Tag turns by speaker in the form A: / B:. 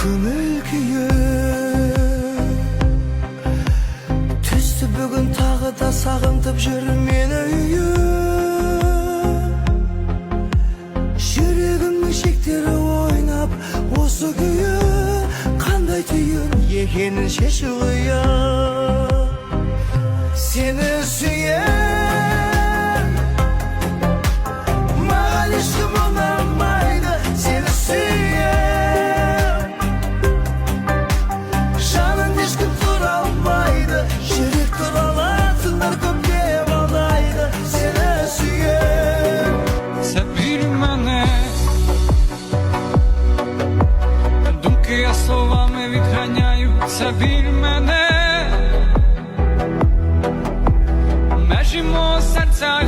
A: көңіл түсті бүгін тағы да сағынтып жүр мені үйі. Жүрегімнің шектері ойнап осы күйі. Қандай түйін екенін шешу қиын сені сүйем
B: думки я словами відганяю, забір мене, межі мого серця